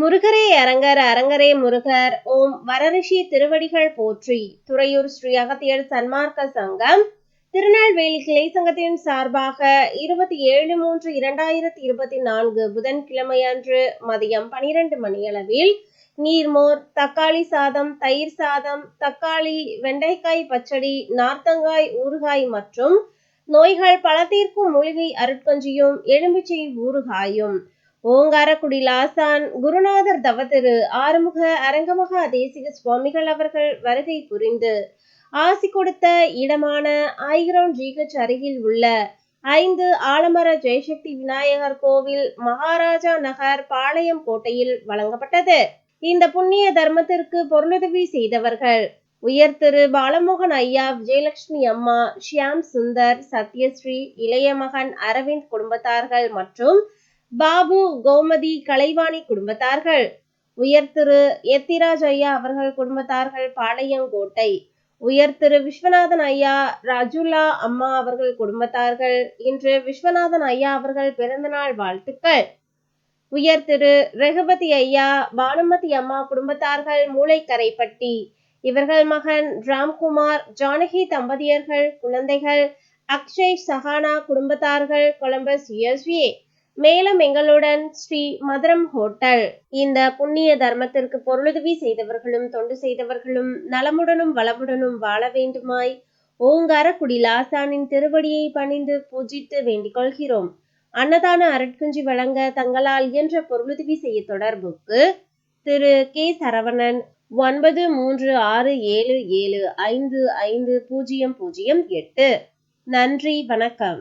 முருகரே அரங்கர் அரங்கரே முருகர். ஓம் வரரிஷி திருவடிகள் போற்றி. துறையூர் ஸ்ரீ அகத்தியர் சன்மார்க்க சங்கம். திருநெல்வேலி கிளை சங்கத்தின் சார்பாக இருபத்தி ஏழு மூன்று இரண்டாயிரத்தி இருபத்தி நான்கு புதன்கிழமை அன்று மதியம் பனிரெண்டு மணியளவில் நீர்மோர் தக்காளி சாதம் தயிர் சாதம் தக்காளி வெண்டைக்காய் பச்சடி நார்த்தங்காய் ஊறுகாய் மற்றும் நோய்கள் பல தீர்க்கும் மூலிகை அருட்கஞ்சியும் எலும்பிச்சை ஊறுகாயும். ஓங்காரக்குடி லாசான் குருநாதர் தவதிரு ஆறுமுக அரங்கமகா தேசிக சுவாமிகள் அவர்கள் வருகை புரிந்து. ஆசி கொடுத்த இடமான ஐகிரவுண்ட் ஜிஹெச் அருகில் உள்ள ஐந்து ஆலமர ஜெயசக்தி விநாயகர் கோவில் மகாராஜா நகர் பாளையம் கோட்டையில் வழங்கப்பட்டது. இந்த புண்ணிய தர்மத்திற்கு பொருளுதவி செய்தவர்கள் உயர் திரு பாலமோகன் ஐயா விஜயலட்சுமி அம்மா ஷியாம் சுந்தர் சத்யஸ்ரீ இளைய மகன் அரவிந்த் குடும்பத்தார்கள் மற்றும் பாபு கோமதி கலைவாணி குடும்பத்தார்கள். உயர் திரு எத்திராஜ் ஐயா அவர்கள் குடும்பத்தார்கள் பாளையங்கோட்டை. உயர் திரு விஸ்வநாதன் ஐயா ராஜுல்லா அம்மா அவர்கள் குடும்பத்தார்கள். இன்று விஸ்வநாதன் ஐயா அவர்கள் பிறந்தநாள் வாழ்த்துக்கள். உயர் திரு ரகுபதி ஐயா பானுமதி அம்மா குடும்பத்தார்கள் மூளைக்கரைப்பட்டி. இவர்கள் மகன் ராம்குமார் ஜானகி தம்பதியர்கள் குழந்தைகள் அக்ஷய் சஹானா குடும்பத்தார்கள் கொலம்பஸ் யுஎஸ்ஏ மேலும் எங்களுடன் ஸ்ரீ மதுரம் ஹோட்டல். இந்த புண்ணிய தர்மத்திற்கு பொருளுதவி செய்தவர்களும் தொண்டு செய்தவர்களும் நலமுடனும் வளமுடனும் வாழ வேண்டுமாய் ஓங்காரக்குடி லாசானின் திருவடியை பணிந்து பூஜித்து வேண்டிக் கொள்கிறோம். அன்னதான அரட்குஞ்சி வழங்க தங்களால் இயன்ற பொருளுதவி செய்ய தொடர்புக்கு திரு கே சரவணன் ஒன்பது மூன்று ஆறு ஏழு ஏழு ஐந்து ஐந்து பூஜ்ஜியம் பூஜ்ஜியம் எட்டு. நன்றி வணக்கம்.